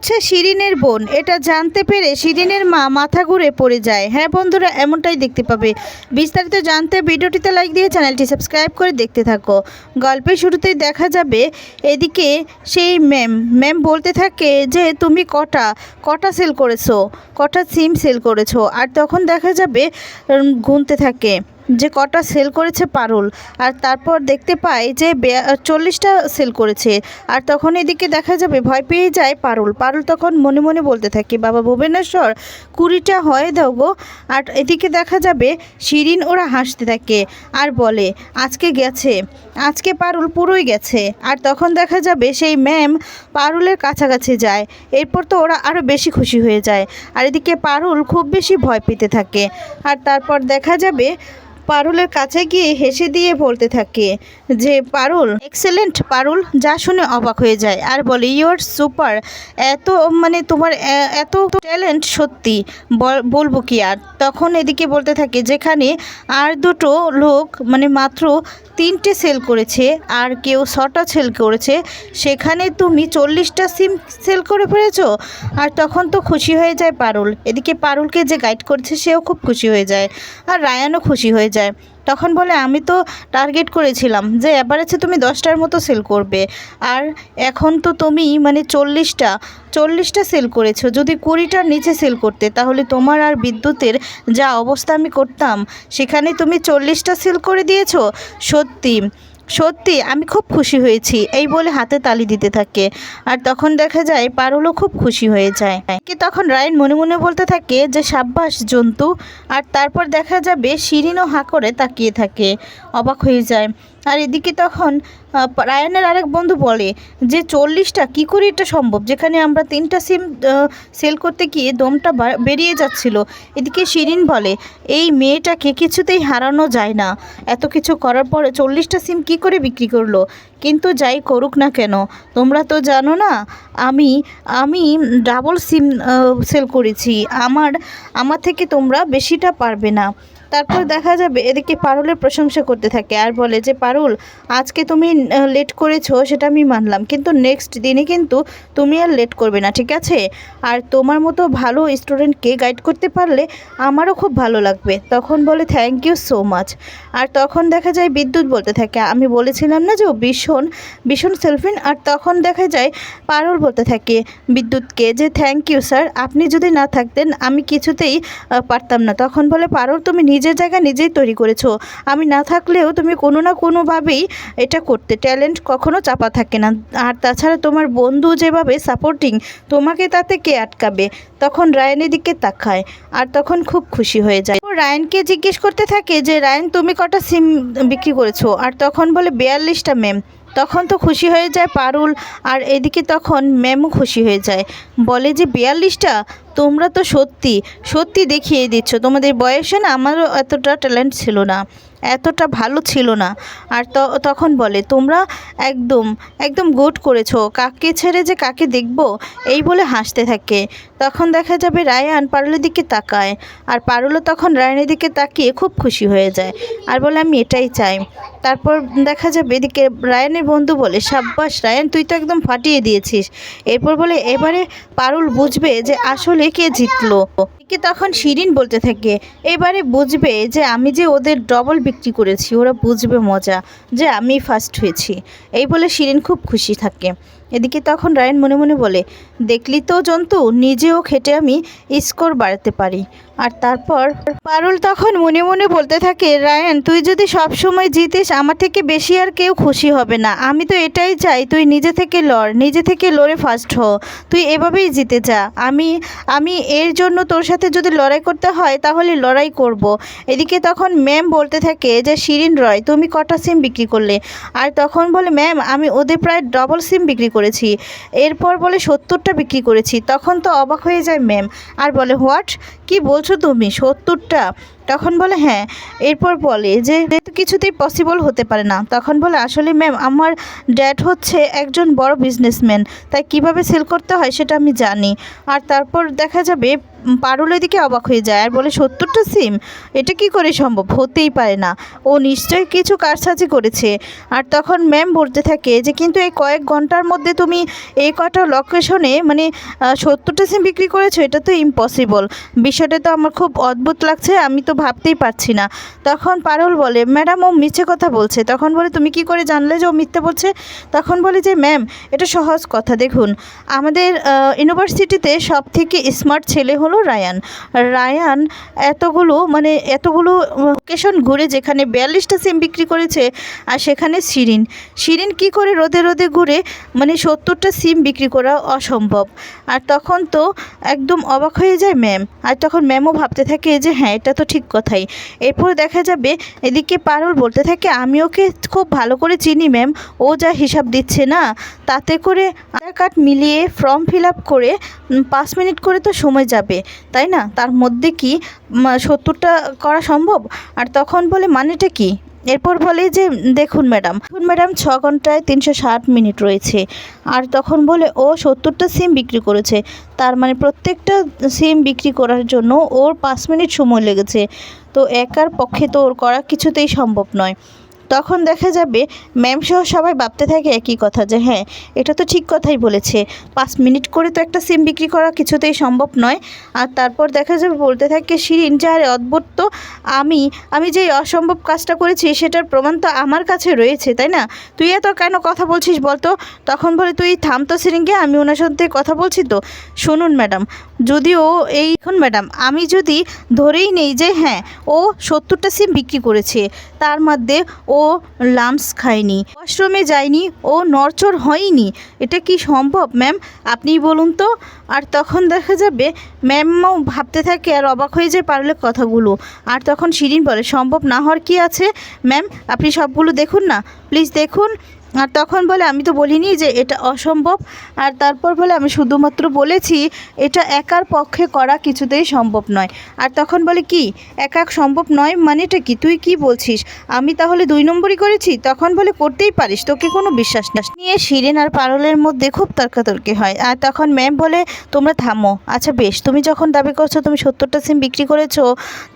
হচ্ছে শিরিনের বোন। এটা জানতে পেরে শিরিনের মা মাথা ঘুরে পড়ে যায়। হ্যাঁ বন্ধুরা, এমনটাই দেখতে পাবে। বিস্তারিত জানতে ভিডিওটিতে লাইক দিয়ে চ্যানেলটি সাবস্ক্রাইব করে দেখতে থাকো। গল্পের শুরুতেই দেখা যাবে, এদিকে সেই ম্যাম ম্যাম বলতে থাকে যে, তুমি কটা? কটা সেল করেছ? কটা সিম সেল করেছ? আর তখন দেখা যাবে গুনতে থাকে। যে কটা সেল করেছে পারুল। আর তারপর দেখতে পাই যে চল্লিশটা সেল করেছে। আর তখন এদিকে দেখা যাবে, ভয় পেয়ে যায় পারুল। পারুল তখন মনে মনে বলতে থাকে, বাবা ভুবনেশ্বর, কুড়িটা হয়ে দাও গো। আর এদিকে দেখা যাবে, শিরিন ওরা হাসতে থাকে আর বলে, আজকে গেছে। আজকে পারুল পুরোই গেছে। আর তখন দেখা যাবে, সেই ম্যাম পারুলের কাছাকাছি যায়। এরপর তো ওরা আরও বেশি খুশি হয়ে যায়। আর এদিকে পারুল খুব বেশি ভয় পেতে থাকে। আর তারপর দেখা যাবে পারুলের কাছে গিয়ে হেসে দিয়ে বলতে থাকে যে, পারুল, এক্সেলেন্ট পারুল, যা শুনে অবাক হয়ে যায়। আর বলে ইউর সুপার, এত মানে তোমার এত ট্যালেন্ট সত্যি। বল- বলব কি আর? তখন এদিকে বলতে থাকে, যেখানে আর দুটো লোক মানে মাত্র তিনটে সেল করেছে, আর কেউ ছটা সেল করেছে, সেখানে তুমি চল্লিশটা সিম সেল করে ফেলেছো? আর তখন তো খুশি হয়ে যায় পারুল। এদিকে পারুলকে যে গাইড করছে, সেও খুব খুশি হয়ে যায়। আর রায়ানও খুশি হয়ে যায়। তখন বলে, আমি তো টার্গেট করেছিলাম যে অ্যাভারেজে তুমি দশটার মতো সেল করবে। আর এখন তো তুমি মানে চল্লিশটা চল্লিশটা সেল করেছ। যদি কুড়িটার নিচে সেল করতে, তাহলে তোমার আর বিদ্যুতের যা অবস্থা আমি করতাম সেখানে তুমি চল্লিশটা সেল করে দিয়েছ? সত্যি। সত্যি, আমি খুব খুশি হয়েছি, এই বলে হাতে তালি দিতে থাকে। আর তখন দেখা যায়, পারুলও খুব খুশি হয়ে যায়। কি তখন রায়ন মনে মনে বলতে থাকে যে, সাব্বাস, জন্তু। আর তারপর দেখা যাবে, শিরিনও হাঁ করে তাকিয়ে থাকে। অবাক হয়ে যায়। আর এদিকে তখন রায়ানের আরেক বন্ধু বলে যে চল্লিশটা, কী করে এটা সম্ভব? যেখানে আমরা তিনটা সিম সেল করতে গিয়ে দমটা বেরিয়ে যাচ্ছিল। এদিকে শিরিন বলে, এই মেয়েটাকে কিছুতেই হারানো যায় না। এত কিছু করার পরে চল্লিশটা সিম কি করে বিক্রি করল? কিন্তু যাই করুক না কেন, তোমরা তো জানো না, আমি আমি ডাবল সিম সেল করেছি। আমার আমার থেকে তোমরা বেশিটা পারবে না। তারপর দেখা যাবে এদিকে পারুলের প্রশংসা করতে থাকে আর বলে যে, পারুল, আজকে তুমি লেট করেছ, সেটা আমি মানলাম। কিন্তু নেক্সট দিনে কিন্তু তুমি আর লেট করবে না, ঠিক আছে? আর তোমার মতো ভালো স্টুডেন্টকে গাইড করতে পারলে আমারও খুব ভালো লাগবে। তখন বলে থ্যাংক ইউ সো মাচ আর তখন দেখা যায় বিদ্যুৎ বলতে থাকে। আমি বলেছিলাম না যে, ও ভীষণ ভীষণ সেলফিন আর তখন দেখা যায় পারুল বলতে থাকে বিদ্যুৎকে যে থ্যাংক ইউ স্যার আপনি যদি না থাকতেন, আমি কিছুতেই পারতাম না। তখন বলে, পারুল, তুমি নিজের জায়গা নিজেই তৈরি করেছ। আমি না থাকলেও তুমি কোনো না কোনোভাবেই এটা করতে, ট্যালেন্ট কখনো চাপা থাকে না। আর তাছাড়া তোমার বন্ধু যেভাবে সাপোর্টিং তোমাকে তাতে কে আটকাবে? তখন রায়নের দিকে তাকায় আর তখন খুব খুশি হয়ে যায়। রায়নকে জিজ্ঞেস করতে থাকে যে, রায়ন, তুমি কটা সিম বিক্রি করেছ? আর তখন বলে, বিয়াল্লিশটা, ম্যাম। তখন তো খুশি হয়ে যায় পারুল আর এদিকে তখন ম্যামও খুশি হয়ে যায়। বলে যে, বিয়াল্লিশটা? তোমরা তো সত্যি সত্যি দেখিয়ে দিচ্ছ। তোমাদের বয়সে না আমারও এতটা ট্যালেন্ট ছিল না, এতটা ভালো ছিল না। আর তখন বলে, তোমরা একদম একদম গুড করেছ। কাকে ছেড়ে যে কাকে দেখব? এই বলে হাসতে থাকে। তখন দেখা যাবে রায়ান পারুলের দিকে তাকায়। আর পারুলও তখন রায়ানের দিকে তাকিয়ে খুব খুশি হয়ে যায়। আর বলে, আমি এটাই চাই। তারপর দেখা যাবে এদিকে রায়ানের বন্ধু বলে, সাব্বাস, রায়ান তুই তো একদম ফাটিয়ে দিয়েছিস। এরপর বলে, এবারে পারুল বুঝবে যে আসলে কে জিতলো? কে তখন শিরিন বলতে থাকে, এবারে বুঝবে যে আমি যে ওদের ডবল বিক্রি করেছি, ওরা বুঝবে মজা যে আমি ফার্স্ট হয়েছি। এই বলে শিরিন খুব খুশি থাকে। এদিকে তখন রায়ন মনে মনে বলে, দেখলি তো জন্তু, নিজেও খেটে আমি স্কোর বাড়াতে পারি। আর তারপর পারুল তখন মনে মনে বলতে থাকে, রায়ন, তুই যদি সব সময় জিতিস, আমার থেকে বেশি আর কেউ খুশি হবে না। আমি তো এটাই চাই, তুই নিজে থেকে লড়, নিজে থেকে লড়ে ফার্স্ট হো। তুই এভাবেই জিতে যা। আমি আমি এর জন্য তোর সাথে যদি লড়াই করতে হয়, তাহলে লড়াই করব। এদিকে তখন ম্যাম বলতে থাকে যে, শিরিন রয়, তুমি কটা সিম বিক্রি করলে? আর তখন বলে, ম্যাম, আমি ওদের প্রায় ডবল সিম বিক্রি করেছি। এরপর বলে, সত্তরটা বিক্রি করেছি। তখন তো অবাক হয়ে যায় ম্যাম। আর বলে, হোয়াট? কি বলছো তুমি? সত্তরটা? তখন বলে হ্যাঁ। এরপর বলে যে কিছুতেই পসিবল হতে পারে না। তখন বলে, আসলে ম্যাম আমার ড্যাড হচ্ছে একজন বড় বিজনেসম্যান তাই কীভাবে সেল করতে হয় সেটা আমি জানি। আর তারপর দেখা যাবে, পারুল এদিকে অবাক হয়ে যায়, আর বলে, সত্তরটা সিম এটা কি করে সম্ভব? হতেই পারে না। ও নিশ্চয়ই কিছু কারসাজি করেছে। আর তখন ম্যাম বলতে থাকে যে, কিন্তু এই কয়েক ঘণ্টার মধ্যে তুমি এই কটা লোকেশনে মানে সত্তরটা সিম বিক্রি করেছ, এটা তো ইম্পসিবল বিষয়টা তো আমার খুব অদ্ভুত লাগছে, আমি তো ভাবতেই পারছি না। তখন পারুল বলে, ম্যাডাম, ও মিথ্যে কথা বলছে। তখন বলে, তুমি কি করে জানলে যে ও মিথ্যে বলছে? তখন বলে যে, ম্যাম, এটা সহজ কথা, দেখুন। আমাদের ইউনিভার্সিটিতে সব থেকে স্মার্ট ছেলে হলো রায়ান। রায়ান এতগুলো মানে এতগুলো লোকেশন ঘুরে যেখানে বিয়াল্লিশটা সিম বিক্রি করেছে, আর সেখানে শিরিন। শিরিন কি করে রোদে রোদে ঘুরে মানে সত্তরটা সিম বিক্রি করা অসম্ভব। আর তখন তো একদম অবাক হয়ে যায় ম্যাম। আর তখন ম্যামও ভাবতে থাকে যে হ্যাঁ এটা তো ঠিক কথাই। এরপর দেখা যাবে, এদিকে পারুল বলতে থাকে, আমি ওকে খুব ভালো করে চিনি, ম্যাম। ও যা হিসাব দিচ্ছে না। তাতে করে আধার কার্ড মিলিয়ে ফর্ম ফিল আপ করে পাঁচ মিনিট করে তো সময় যাবে, তাই না? তার মধ্যে কি সত্তরটা করা সম্ভব? আর তখন বলে, মানেটা কি? এরপর বলে যে, দেখুন ম্যাডাম দেখুন ম্যাডাম, ছ ঘন্টায় তিনশো ষাট মিনিট রয়েছে। আর তখন বলে, ও সত্তরটা সিম বিক্রি করেছে। তার মানে প্রত্যেকটা সিম বিক্রি করার জন্য ওর পাঁচ মিনিট সময় লেগেছে। তো একার পক্ষে তো ওর করা কিছুতেই সম্ভব নয়। তখন দেখা যাবে ম্যাম সহ সবাই ভাবতে থাকে একই কথা যে হ্যাঁ এটা তো ঠিক কথাই বলেছে। পাঁচ মিনিট করে তো একটা সিম বিক্রি করা কিছুতেই সম্ভব নয়। আর তারপর দেখা যাবে বলতে থাকে, শিরিন, যা রে অদ্ভুত তো। আমি আমি যে অসম্ভব কাজটা করেছি সেটার প্রমাণ তো আমার কাছে রয়েছে, তাই না? তুই এত কেন কথা বলছিস বলতো? তখন বলে, তুই থাম তো সিরিনকে আমি ওনার সাথে কথা বলছি তো। শুনুন ম্যাডাম যদিও এই এখন ম্যাডাম, আমি যদি ধরেই নেই যে হ্যাঁ ও সত্তরটা সিম বিক্রি করেছে, তার মধ্যে ও লাঞ্চ খায়নি, ওয়াশরুমে যায়নি, ও নরচর হয়নি, এটা কি সম্ভব ম্যাম? আপনিই বলুন তো। আর তখন দেখা যাবে, ম্যামও ভাবতে থাকে আর অবাক হয়ে যায় পারলে কথাগুলো। আর তখন শিরিন বলে, সম্ভব না হওয়ার কি আছে? ম্যাম, আপনি সবগুলো দেখুন না। প্লিজ দেখুন আর তখন বলে, আমি তো বলিনি যে এটা অসম্ভব। আর তারপর বলে, আমি শুধুমাত্র বলেছি, এটা একার পক্ষে করা কিছুতেই সম্ভব নয়। আর তখন বলে, কি? একা সম্ভব নয়? মানেটা কি? তুই কি বলছিস? আমি তাহলে দুই নম্বরই করেছি? তখন বলে, করতেই পারিস, তোকে কোনো বিশ্বাস না। নিয়ে শিরিন আর পারলের মধ্যে খুব তর্কাতর্কি হয়। আর তখন ম্যাম বলে, তোমরা থামো। আচ্ছা বেশ, তুমি যখন দাবি করছ, তুমি সত্তরটা সিম বিক্রি করেছ,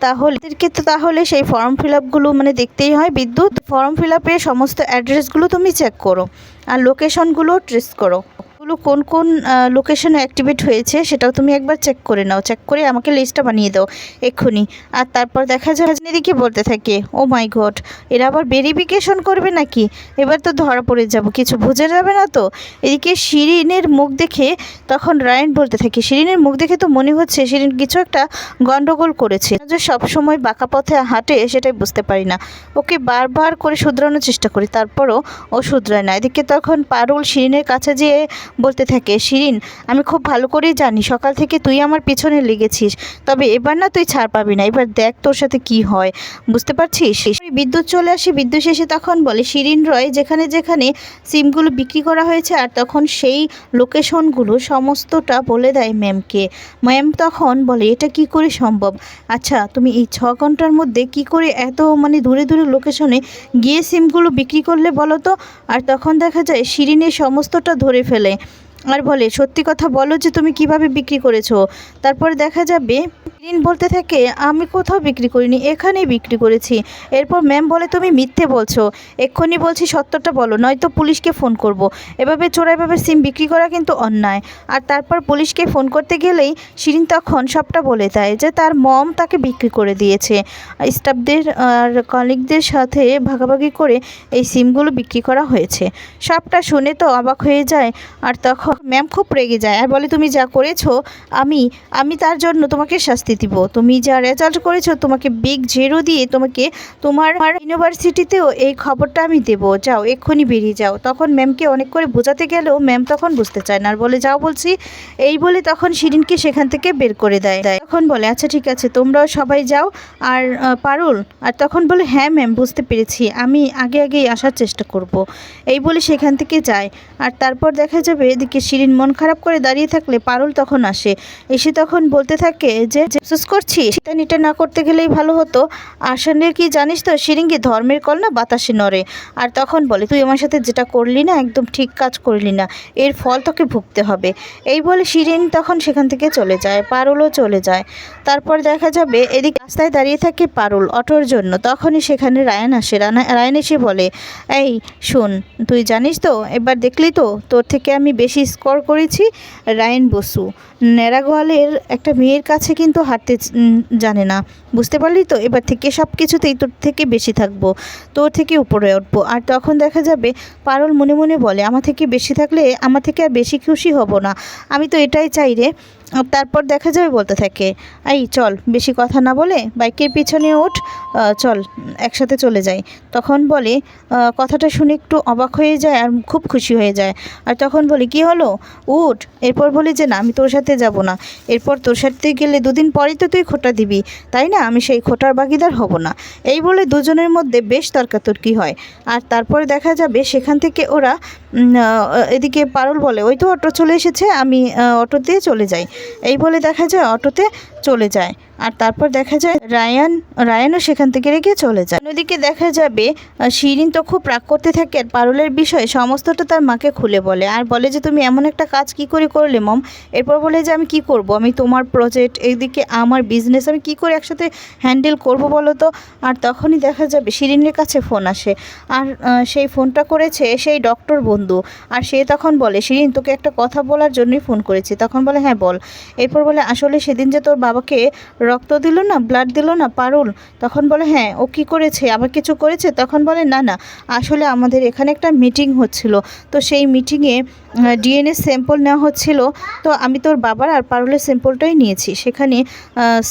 তাহলে তো তাহলে সেই ফর্ম ফিল আপগুলো মানে দেখতেই হয় বিদ্যুৎ। ফর্ম ফিল সমস্ত অ্যাড্রেসগুলো তুমি চেক করো আর লোকেশনগুলো ট্রেস করো। ওগুলো কোন কোন লোকেশনে অ্যাক্টিভেট হয়েছে সেটাও তুমি একবার চেক করে নাও। চেক করে আমাকে লিস্টটা বানিয়ে দাও, এক্ষুনি। আর তারপর দেখা যায় এদিকে বলতে থাকে ও মাই গড এরা আবার ভেরিফিকেশন করবে নাকি? এবার তো ধরা পড়ে যাব, কিছু বুঝে যাবে না তো? এদিকে শিরিনের মুখ দেখে তখন রায়ন বলতে থাকে, শিরিনের মুখ দেখে তো মনে হচ্ছে শিরিন কিছু একটা গন্ডগোল করেছে। যে সবসময় বাঁকা পথে হাঁটে সেটাই বুঝতে পারি না। ওকে বারবার করে শুধরানোর চেষ্টা করি, তারপরও ও শুধরায় না। এদিকে তখন পারুল শিরিনের কাছে যেয়ে বলতে থাকে, শিরিন, আমি খুব ভালো করেই জানি সকাল থেকে তুই আমার পিছনে লেগেছিস, তবে এবার না তুই ছাড় পাবি না, এবার দেখ তোর সাথে কি হয়। বুঝতে পারছিস? বিদ্যুৎ চলে আসে, বিদ্যুৎ এসে তখন বলে, শিরিন রয়, যেখানে যেখানে সিমগুলো বিক্রি করা হয়েছে, আর তখন সেই লোকেশনগুলো সমস্তটা বলে দেয় ম্যামকে। ম্যাম তখন বলে, এটা কি করে সম্ভব? আচ্ছা তুমি এই ছ ঘণ্টার মধ্যে কি করে এত মানে দূরে দূরে লোকেশনে গিয়ে সিমগুলো বিক্রি করলে বলো তো? আর তখন দেখা যায়, শিরিনের সমস্তটা ধরে ফেলে। আর বলে, সত্যি কথা বলো যে তুমি কীভাবে বিক্রি করেছ? তারপর দেখা যাবে শিরিন বলতে থাকে, আমি কোথাও বিক্রি করিনি, এখানেই বিক্রি করেছি। এরপর ম্যাম বলে, তুমি মিথ্যে বলছো। এক্ষুনি বলছি সত্যটা বলো, নয়তো পুলিশকে ফোন করব। এভাবে চোরাইভাবে সিম বিক্রি করা কিন্তু অন্যায়। আর তারপর পুলিশকে ফোন করতে গেলেই শিরিন তখন সবটা বলে দেয় যে তার মম তাকে বিক্রি করে দিয়েছে। স্টাফদের আর কলিগদের সাথে ভাগাভাগি করে এই সিমগুলো বিক্রি করা হয়েছে। সবটা শুনে তো অবাক হয়ে যায়। আর তখন ম্যাম খুব রেগে যায় আর বলে, তুমি যা করেছ, আমি আমি তার জন্য তোমাকে শাস্তি দিব। তুমি যা রেজাল্ট করেছ, তোমাকে বিগ জেরো দিয়ে তোমাকে, তোমার ইউনিভার্সিটিতেও এই খবরটা আমি দেবো। যাও, এক্ষুনি বেরিয়ে যাও। তখন ম্যামকে অনেক করে বোঝাতে গেলেও ম্যাম তখন বুঝতে চায় না। আর বলে, যাও বলছি। এই বলে তখন শিরিনকে সেখান থেকে বের করে দেয়। তখন বলে আচ্ছা ঠিক আছে, তোমরাও সবাই যাও আর পারুল। আর তখন বলে হ্যাঁ ম্যাম বুঝতে পেরেছি। আমি আগে, আগেই আসার চেষ্টা করব। এই বলে সেখান থেকে যায়। আর তারপর দেখা যাবে এদিকে এদিকে শিরিন মন খারাপ করে দাঁড়িয়ে থাকলে পারুল তখন আসে। এসে তখন বলতে থাকে যে সুস করছিস নিটা না করতে গেলেই ভালো হতো। আসলে কি জানিস তো শিরিঙ্গি ধর্মের কল না বাতাসে নড়ে। আর তখন বলে, তুই আমার সাথে যেটা করলি না, একদম ঠিক কাজ করলি না। এর ফল তোকে ভুগতে হবে। এই বলে শিরিন তখন সেখান থেকে চলে যায়, পারুলও চলে যায়। তারপর দেখা যাবে, এদিকে রাস্তায় দাঁড়িয়ে থাকে পারুল অটোর জন্য। তখনই সেখানে রায়ান আসে। রায়ান এসে বলে, এই, শোন, তুই জানিস তো, এবার দেখলি তো, তোর থেকে আমি বেশি স্কোর করেছি রায়ন বসু। ন্যাড়াগোয়ালের একটা মেয়ের কাছে কিন্তু হাঁটতে জানে না। বুঝতে পারলি তো? এবার থেকে সব কিছুতেই তোর থেকে বেশি থাকব। তোর থেকে উপরে উঠবো। আর তখন দেখা যাবে পারল মনে মনে বলে, আমার থেকে বেশি থাকলে আমার থেকে আর বেশি খুশি হব না। আমি তো এটাই চাই রে। তারপর দেখা যাবে বলতে থাকে এই চল বেশি কথা না বলে বাইকের পিছনে ওঠ চল একসাথে চলে যাই। তখন বলে কথাটা শুনে একটু অবাক হয়ে যায় আর খুব খুশি হয়ে যায়। আর তখন বলি কি হলো? উঠ। এরপর বলি যে না আমি তোর সাথে যাব না। এরপর তোর সাথে গেলে দুদিন পরেই তো তুই খোটা দিবি তাই না? আমি সেই খোটার বাগিদার হব না। এই বলে দুজনের মধ্যে বেশ তর্কাতর্কি হয়। আর তারপরে দেখা যাবে সেখান থেকে ওরা এদিকে পারুল বলে ওই তো অটো চলে এসেছে আমি আহ, অটো দিয়ে চলে যাই। এই বলে দেখা যায় অটোতে চলে যায়। আর তারপর দেখা যায় রায়ান, রায়ানও সেখান থেকে রেখে চলে যায়। অন্যদিকে দেখা যাবে শিরিন তো খুব রাগ করতে থাকে আর পারুলের বিষয়ে সমস্তটা তার মাকে খুলে বলে আর বলে যে, তুমি এমন একটা কাজ কি করে করলে মম? এরপর বলে যে, আমি কি করব? আমি তোমার প্রজেক্ট এইদিকে আমার বিজনেস আমি কি করে একসাথে হ্যান্ডেল করব বলো তো? আর তখনই দেখা যাবে শিরিনের কাছে ফোন আসে। আর সেই ফোনটা করেছে সেই ডক্টর বন্ধু। আর সে তখন বলে, শিরিন, তোকে একটা কথা বলার জন্যই ফোন করেছি। তখন বলে হ্যাঁ বল। এরপর বলে, আসলে সেদিন যে তোর বাবাকে রক্ত দিল না ব্লাড দিল না পারুল। তখন বলে হ্যাঁ ও কি করেছে? আবার কিছু করেছে? তখন বলে, না না, আসলে আমাদের এখানে একটা মিটিং হচ্ছিল। তো সেই মিটিংয়ে ডিএনএ স্যাম্পল নেওয়া হচ্ছিল। তো আমি তোর বাবার আর পারুলের স্যাম্পলটাই নিয়েছি। সেখানে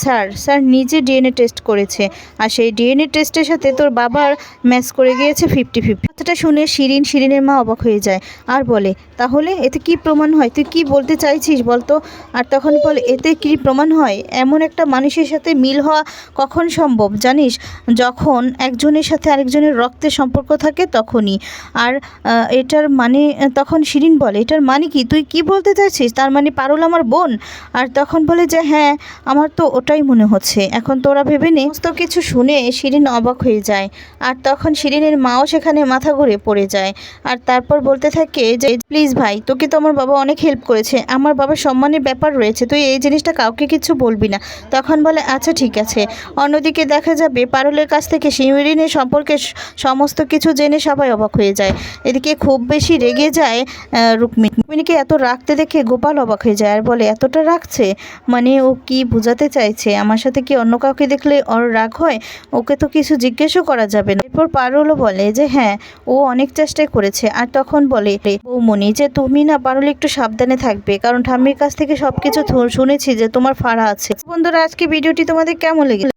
স্যার স্যার নিজে ডিএনএ টেস্ট করেছে। আর সেই ডিএনএ টেস্টের সাথে তোর বাবার ম্যাচ করে গিয়েছে ফিফটি ফিফটি কথাটা শুনে শিরিন শিরিনের মা অবাক হয়ে যায়। আর বলে, তাহলে এতে কি প্রমাণ হয়? তুই কি বলতে চাইছিস বলতো? আর তখন বলে, এতে কি প্রমাণ হয়? এমন একটা মানুষের সাথে মিল হওয়া কখন সম্ভব, জানিস? যখন একজনের সাথে আরেকজনের রক্তের সম্পর্ক থাকে তখনই। আর এটার মানে তখন শিরিন বলে, এটার মানে কি? তুই কি বলতে চাইছিস? তার মানে পারুল আমার বোন? আর তখন বলে যে হ্যাঁ আমার তো ওটাই মনে হচ্ছে। এখন তোরা ভেবে নে। সমস্ত কিছু শুনে শিরিন অবাক হয়ে যায়। আর তখন শিরিনের মাও সেখানে মাথা ঘুরে পড়ে যায়। আর তারপর বলতে থাকে যে, প্লিজ ভাই, তোকে তো আমার বাবা অনেক হেল্প করেছে। আমার বাবার সম্মানের ব্যাপার রয়েছে, তুই এই জিনিসটা কাউকে কিছু বলবি না। তখন বলে আচ্ছা ঠিক আছে। অন্যদিকে দেখা যাবে, পারুলের কাছ থেকে শিরিনের সম্পর্কে সমস্ত কিছু জেনে সবাই অবাক হয়ে যায়। এদিকে খুব বেশি রেগে যায় রুক্মিণী। রুক্মিণীকে এত রাখতে দেখে গোপাল অবাক হয়ে যায়। আর বলে, এতটা রাখছে মানে ও কি বোঝাতে চাইছে? আমার সাথে কি অন্য কাউকে দেখলে ওর রাগ হয়? ওকে তো কিছু জিজ্ঞেসও করা যাবে না। এরপর পারুলও বলে যে হ্যাঁ ও অনেক চেষ্টাই করেছে। আর তখন বলে, বৌমণি, যে তুমি না পারলে একটু সাবধানে থাকবে, কারণ ঠাম্মির কাছ থেকে সবকিছু শুনেছি যে তোমার ফাড়া আছে। বন্ধুরা, আজকে ভিডিওটি তোমাদের কেমন লেগেছে?